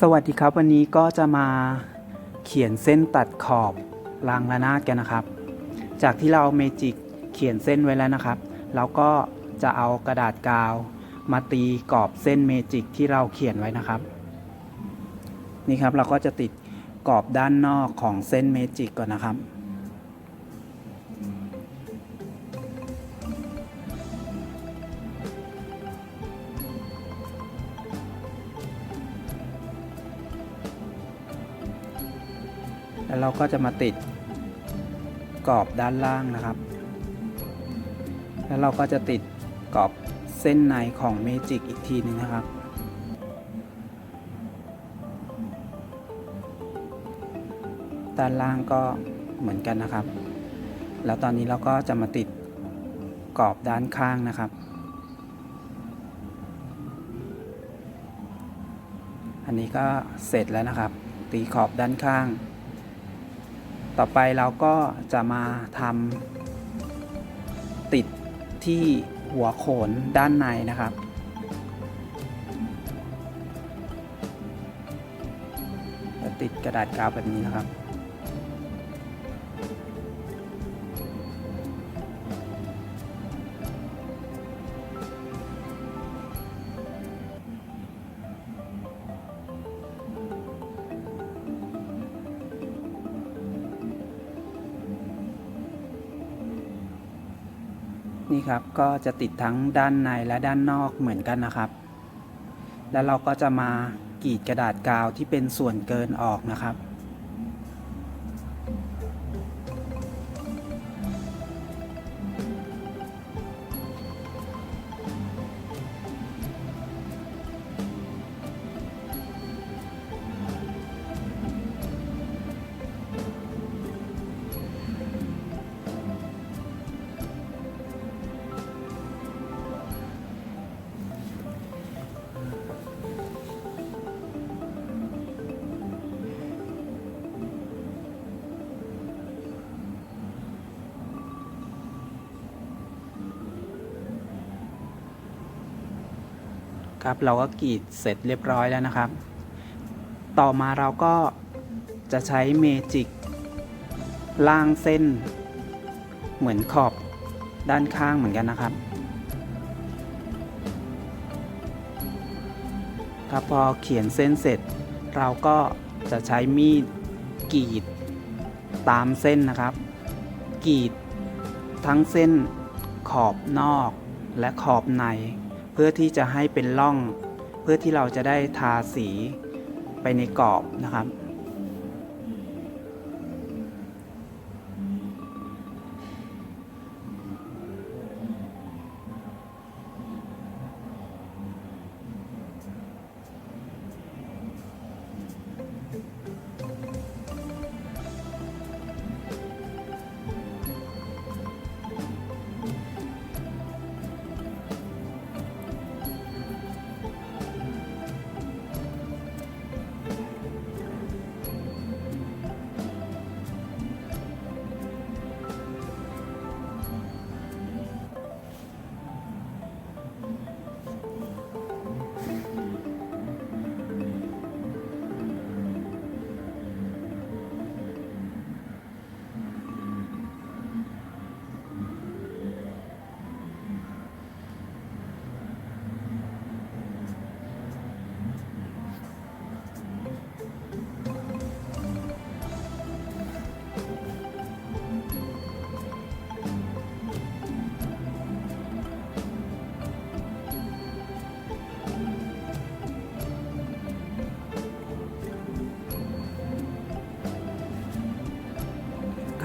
สวัสดีครับวันนี้ก็จะมาเขียนเส้นตัดขอบรางระนาดกันนะครับ จากที่เราเมจิกเขียนเส้นไว้แล้วนะครับ เราก็จะเอากระดาษกาว มาตีกรอบเส้นเมจิกที่เราเขียนไว้นะครับ นี่ครับเราก็จะติดกรอบด้านนอกของเส้นเมจิกก่อนนะครับ แล้วเราก็จะมาติดกรอบด้านล่างนะครับ แล้วเราก็จะติดกรอบเส้นในของเมจิกอีกทีหนึงนะครับ ด้านล่างก็เหมือนกันนะครับ แล้วตอนนี้เราก็จะมาติดกรอบด้านข้างนะครับ อันนี้ก็เสร็จแล้วนะครับ ตีขอบด้านข้าง ต่อไปเราก็จะมาทำติดที่หัวโขนด้านในนะครับ ติดกระดาษกาวแบบนี้นะครับ นี่ครับก็จะติดทั้งด้านในและด้านนอกเหมือนกันนะครับ แล้วเราก็จะมากรีดกระดาษกาวที่เป็นส่วนเกินออกนะครับ ครับ เราก็กรีดเสร็จเรียบร้อยแล้วนะครับ ต่อมาเราก็จะใช้เมจิกล่างเส้น เหมือนขอบด้านข้างเหมือนกันนะครับ ครับพอเขียนเส้นเสร็จ เราก็จะใช้มีดกรีดตามเส้นนะครับกรีดทั้งเส้นขอบนอกและขอบใน เพื่อที่จะให้เป็นร่อง เพื่อที่เราจะได้ทาสีไปในกรอบนะครับ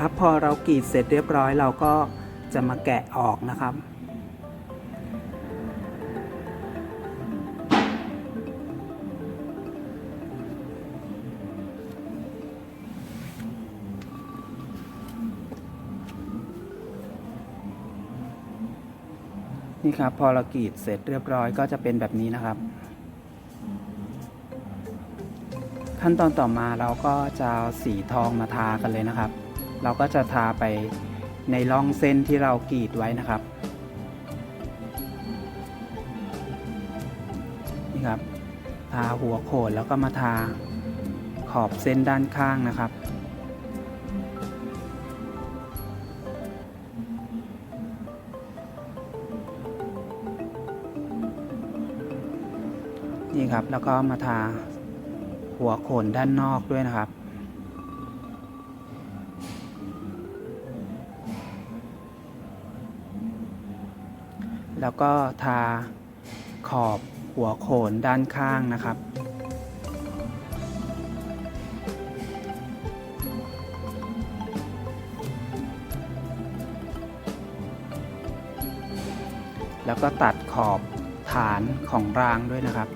ครับ พอเรากรีดเสร็จเรียบร้อยเราก็จะมาแกะออกนะครับ นี่ครับพอเรากรีดเสร็จเรียบร้อยก็จะเป็นแบบนี้นะครับ ขั้นตอนต่อมาเราก็จะเอาสีทองมาทากันเลยนะครับ เราก็จะทาไปในร่องเส้นที่เรากรีดไว้นะครับนี่ครับ ทาาหัวโขนแล้วก็มาทาขอบเส้นด้านข้างนะครับนี่ครับแล้วก็มาทาหัวโขนด้านนอกด้วยนะครับ แล้วก็ทาขอบหัวโขนด้านข้างนะครับ แล้วก็ตัดขอบฐานของรางด้วยนะครับ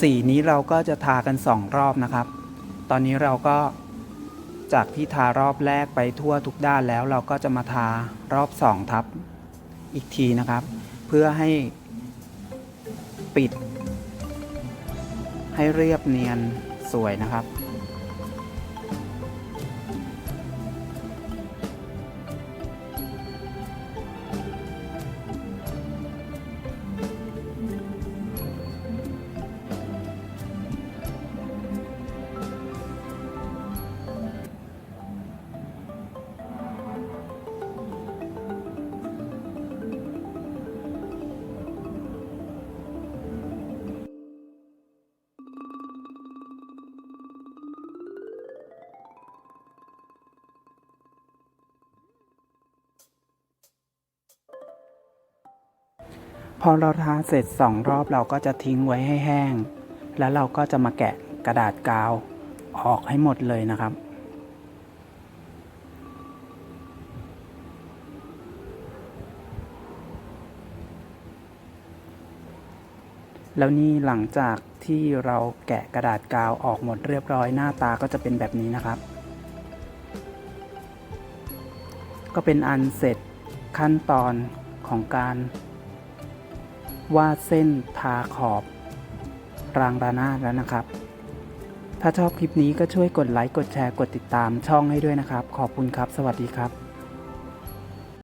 สีนี้เราก็จะทากันสองรอบนะครับ ตอนนี้เราก็จากที่ทารอบแรกไปทั่วทุกด้านแล้วเราก็จะมาทารอบสองทับอีกทีนะครับ เพื่อให้ปิด ให้เรียบเนียนสวยนะครับ พอเราทาเสร็จสองรอบเราก็จะทิ้งไว้ให้แห้ง แล้วเราก็จะมาแกะกระดาษกาวออกให้หมดเลยนะครับ แล้วนี่หลังจากที่เราแกะกระดาษกาวออกหมดเรียบร้อยหน้าตาก็จะเป็นแบบนี้นะครับ ก็เป็นอันเสร็จขั้นตอนของการ วาดเส้นทาขอบ รางระนาดแล้วนะครับ ถ้าชอบคลิปนี้ก็ช่วยกดไลค์ กดแชร์ กดติดตามช่องให้ด้วยนะครับ ขอบคุณครับ สวัสดีครับ